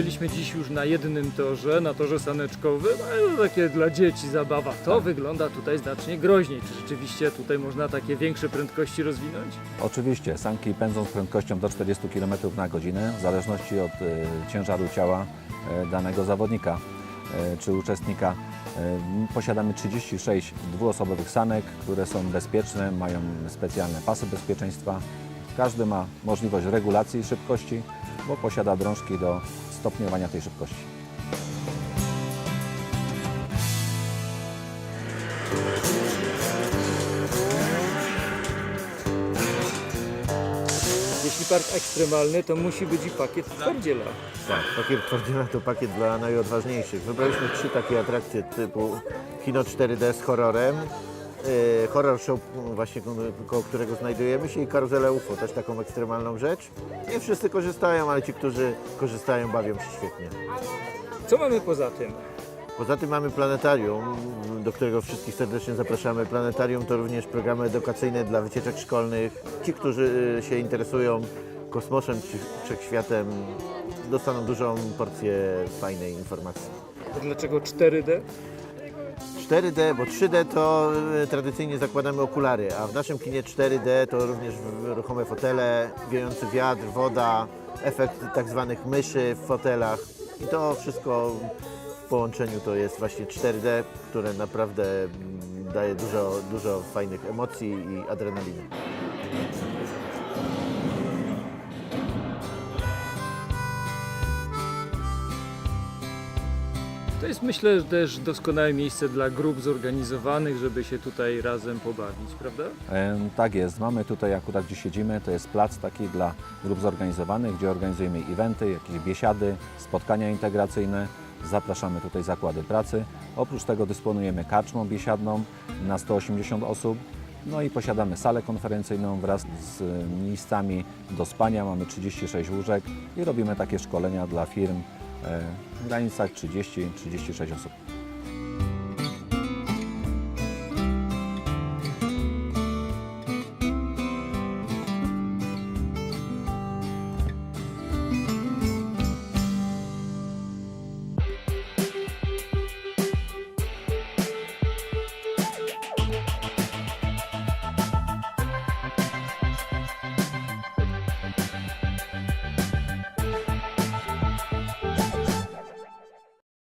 Byliśmy dziś już na jednym torze, na torze saneczkowym, ale to takie dla dzieci zabawa. To wygląda tutaj znacznie groźniej. Czy rzeczywiście tutaj można takie większe prędkości rozwinąć? Oczywiście sanki pędzą z prędkością do 40 km na godzinę w zależności od e, ciężaru ciała e, danego zawodnika e, czy uczestnika. Posiadamy 36 dwuosobowych sanek, które są bezpieczne, mają specjalne pasy bezpieczeństwa. Każdy ma możliwość regulacji szybkości, bo posiada drążki do stopniowania tej szybkości. Jeśli park ekstremalny, to musi być i pakiet twardziela. Tak, pakiet twardziela to pakiet dla najodważniejszych. Wybraliśmy trzy takie atrakcje typu kino 4D z horrorem, horror show właśnie ko- koło którego znajdujemy się i karuzelę UFO, też taką ekstremalną rzecz. Nie wszyscy korzystają, ale ci, którzy korzystają bawią się świetnie. Co mamy poza tym? Poza tym mamy planetarium, do którego wszystkich serdecznie zapraszamy. Planetarium to również programy edukacyjne dla wycieczek szkolnych. Ci, którzy y, się interesują kosmosem czy wszechświatem, dostaną dużą porcję fajnej informacji. To dlaczego 4D? 4D, bo 3D to y, tradycyjnie zakładamy okulary, a w naszym kinie 4D to również ruchome fotele, wiejący wiatr, woda, efekt tak zwanych myszy w fotelach. I to wszystko w połączeniu to jest właśnie 4D, które naprawdę mm, daje dużo, dużo fajnych emocji i adrenaliny. To jest myślę też doskonałe miejsce dla grup zorganizowanych, żeby się tutaj razem pobawić, prawda? Tak jest. Mamy tutaj akurat gdzie siedzimy, to jest plac taki dla grup zorganizowanych, gdzie organizujemy eventy, jakieś biesiady, spotkania integracyjne. Zapraszamy tutaj zakłady pracy. Oprócz tego dysponujemy karczmą biesiadną na 180 osób. No i posiadamy salę konferencyjną wraz z miejscami do spania. Mamy 36 łóżek i robimy takie szkolenia dla firm e, w granicach 30-36 osób.